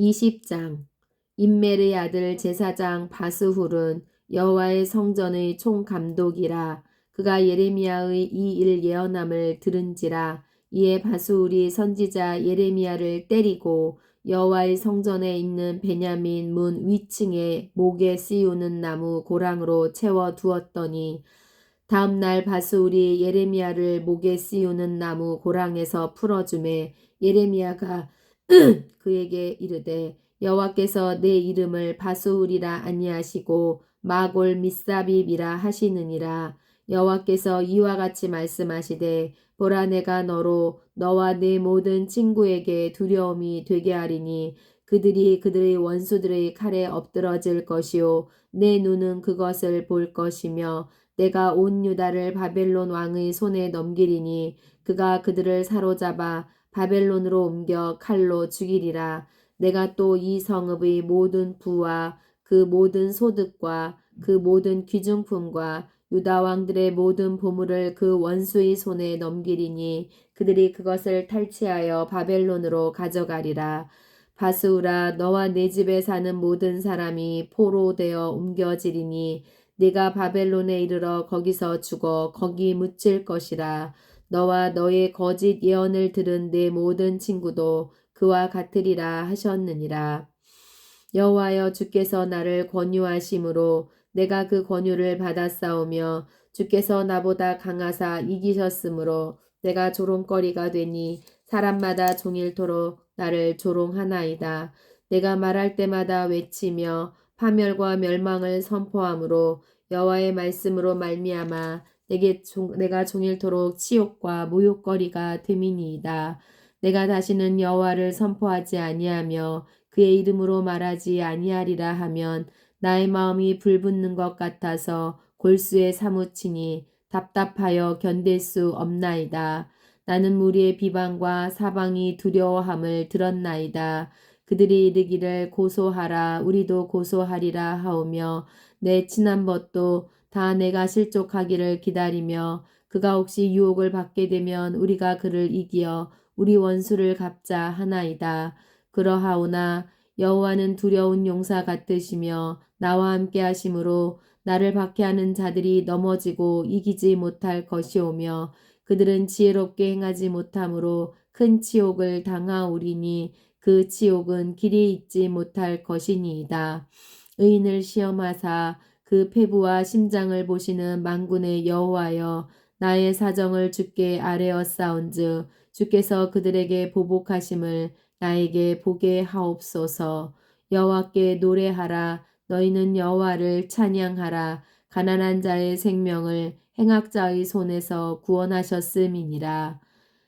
20장 임메르의 아들 제사장 바스훌은 여호와의 성전의 총감독이라 그가 예레미야의 이 일 예언함을 들은지라 이에 바스훌이 선지자 예레미야를 때리고 여호와의 성전에 있는 베냐민 문 위층에 목에 씌우는 나무 고랑으로 채워 두었더니 다음 날 바스울이 예레미야를 목에 씌우는 나무 고랑에서 풀어주매 예레미야가 그에게 이르되 여호와께서 내 이름을 바스울이라 아니하시고 마골 미사빕이라 하시느니라. 여호와께서 이와 같이 말씀하시되 보라 내가 너로 너와 내 모든 친구에게 두려움이 되게 하리니 그들이 그들의 원수들의 칼에 엎드러질 것이요 내 눈은 그것을 볼 것이며 내가 온 유다를 바벨론 왕의 손에 넘기리니 그가 그들을 사로잡아 바벨론으로 옮겨 칼로 죽이리라. 내가 또 이 성읍의 모든 부와 그 모든 소득과 그 모든 귀중품과 유다 왕들의 모든 보물을 그 원수의 손에 넘기리니 그들이 그것을 탈취하여 바벨론으로 가져가리라. 바스우라 너와 내 집에 사는 모든 사람이 포로 되어 옮겨지리니 네가 바벨론에 이르러 거기서 죽어 거기 묻힐 것이라. 너와 너의 거짓 예언을 들은 내 모든 친구도 그와 같으리라 하셨느니라. 여호와여 주께서 나를 권유하심으로 내가 그 권유를 받았사오며 주께서 나보다 강하사 이기셨으므로 내가 조롱거리가 되니 사람마다 종일토록 나를 조롱하나이다. 내가 말할 때마다 외치며 파멸과 멸망을 선포함으로 여호와의 말씀으로 말미암아 내게 종, 내가 종일토록 치욕과 모욕거리가 됨이니이다. 내가 다시는 여호와를 선포하지 아니하며 그의 이름으로 말하지 아니하리라 하면 나의 마음이 불붙는 것 같아서 골수에 사무치니 답답하여 견딜 수 없나이다. 나는 무리의 비방과 사방이 두려워함을 들었나이다. 그들이 이르기를 고소하라 우리도 고소하리라 하오며 내 친한 벗도 다 내가 실족하기를 기다리며 그가 혹시 유혹을 받게 되면 우리가 그를 이기어 우리 원수를 갚자 하나이다. 그러하오나 여호와는 두려운 용사 같으시며 나와 함께 하심으로 나를 박해하는 자들이 넘어지고 이기지 못할 것이오며 그들은 지혜롭게 행하지 못함으로 큰 치욕을 당하오리니 그 치욕은 길이 있지 못할 것이니이다. 의인을 시험하사 그 폐부와 심장을 보시는 만군의 여호와여 나의 사정을 주께 아뢰었사온즉 주께서 그들에게 보복하심을 나에게 보게 하옵소서. 여호와께 노래하라. 너희는 여호와를 찬양하라. 가난한 자의 생명을 행악자의 손에서 구원하셨음이니라.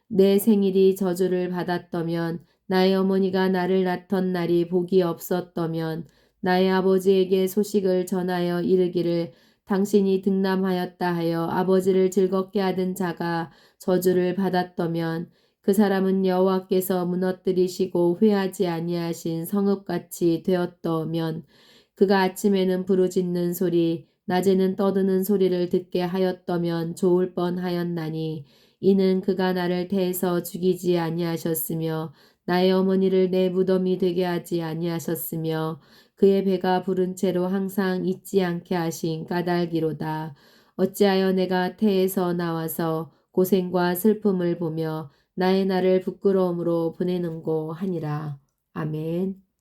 내 생일이 저주를 받았더면 나의 어머니가 나를 낳던 날이 복이 없었더면 나의 아버지에게 소식을 전하여 이르기를 당신이 등남하였다 하여 아버지를 즐겁게 하던 자가 저주를 받았더면 그 사람은 여호와께서 무너뜨리시고 회하지 아니하신 성읍같이 되었더면 그가 아침에는 부르짖는 소리 낮에는 떠드는 소리를 듣게 하였더면 좋을 뻔하였나니 이는 그가 나를 대해서 죽이지 아니하셨으며 나의 어머니를 내 무덤이 되게 하지 아니하셨으며 그의 배가 부른 채로 항상 잊지 않게 하신 까닭이로다. 어찌하여 내가 태에서 나와서 고생과 슬픔을 보며 나의 나를 부끄러움으로 보내는고 하니라. 아멘.